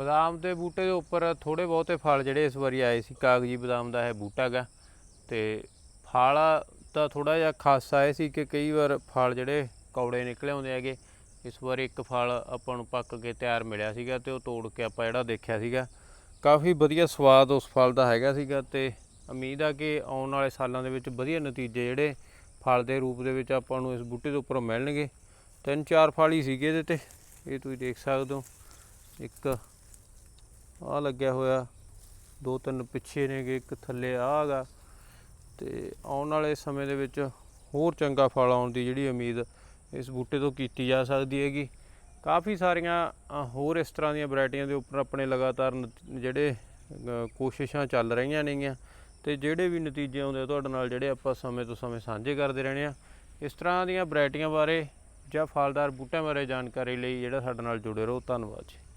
ਬਦਾਮ ਦੇ ਬੂਟੇ ਦੇ ਉੱਪਰ ਥੋੜੇ ਬਹੁਤੇ ਫਲ ਜਿਹੜੇ ਇਸ ਵਾਰੀ ਆਏ ਸੀ, ਕਾਗਜੀ ਬਦਾਮ ਦਾ ਇਹ ਬੂਟਾ ਗਾ ਤੇ ਫਲ ਤਾਂ ਥੋੜਾ ਜਿਹਾ ਖਾਸਾ ਇਹ ਸੀ ਕਿ ਕਈ ਵਾਰ ਫਲ ਜਿਹੜੇ ਕੌੜੇ ਨਿਕਲੇ ਆਉਂਦੇ ਹੈਗੇ। ਇਸ ਵਾਰ ਇੱਕ ਫਲ ਆਪਾਂ ਨੂੰ ਪੱਕ ਕੇ ਤਿਆਰ ਮਿਲਿਆ ਸੀਗਾ ਤੇ ਉਹ ਤੋੜ ਕੇ ਆਪਾਂ ਜਿਹੜਾ ਦੇਖਿਆ ਸੀਗਾ। ਕਾਫੀ ਵਧੀਆ ਸਵਾਦ ਉਸ ਫਲ ਦਾ ਹੈਗਾ ਸੀਗਾ ਤੇ ਉਮੀਦ ਆ ਕਿ ਆਉਣ ਵਾਲੇ ਸਾਲਾਂ ਦੇ ਵਿੱਚ ਵਧੀਆ ਨਤੀਜੇ ਜਿਹੜੇ ਫਲ ਦੇ ਰੂਪ ਦੇ ਵਿੱਚ ਆਪਾਂ ਨੂੰ ਇਸ ਬੂਟੇ ਦੇ ਉੱਪਰ ਮਿਲਣਗੇ। ਤਿੰਨ ਚਾਰ ਫਲ ਹੀ ਸੀਗੇ ਇਹਦੇ ਤੇ, ਇਹ ਤੁਸੀਂ ਦੇਖ ਸਕਦੇ ਹੋ। ਇੱਕ ਆ ਲੱਗਿਆ ਹੋਇਆ। ਦੋ ਤਿੰਨ ਪਿੱਛੇ ਨੇਗੇ, ਇੱਕ ਥੱਲੇ ਆ ਹੈਗਾ। ਤੇ ਆਉਣ ਵਾਲੇ ਸਮੇਂ ਦੇ ਵਿੱਚ ਹੋਰ ਚੰਗਾ ਫਲ ਆਉਣ ਦੀ ਜਿਹੜੀ ਉਮੀਦ ਇਸ ਬੂਟੇ ਤੋਂ ਕੀਤੀ ਜਾ ਸਕਦੀ ਹੈਗੀ। ਕਾਫੀ ਸਾਰੀਆਂ ਹੋਰ ਇਸ ਤਰ੍ਹਾਂ ਦੀਆਂ ਵੈਰਾਈਟੀਆਂ ਦੇ ਉੱਪਰ ਆਪਣੇ ਲਗਾਤਾਰ ਨਤ- ਜਿਹੜੇ ਕੋਸ਼ਿਸ਼ਾਂ ਚੱਲ ਰਹੀਆਂ ਨੇਗੀਆਂ। ਤੇ ਜਿਹੜੇ ਵੀ ਨਤੀਜੇ ਆਉਂਦੇ ਤੁਹਾਡੇ ਨਾਲ ਜਿਹੜੇ ਆਪਾਂ ਸਮੇਂ ਤੋਂ ਸਮੇਂ ਸਾਂਝੇ ਕਰਦੇ ਰਹਿਣੇ ਆ ਇਸ ਤਰ੍ਹਾਂ ਦੀਆਂ ਵੈਰਾਈਟੀਆਂ ਬਾਰੇ ਜਾਂ ਫਲਦਾਰ ਬੂਟਿਆਂ ਬਾਰੇ ਜਾਣਕਾਰੀ ਲਈ ਜਿਹੜਾ ਸਾਡੇ ਨਾਲ ਜੁੜੇ ਰਹੋ। ਧੰਨਵਾਦ ਜੀ।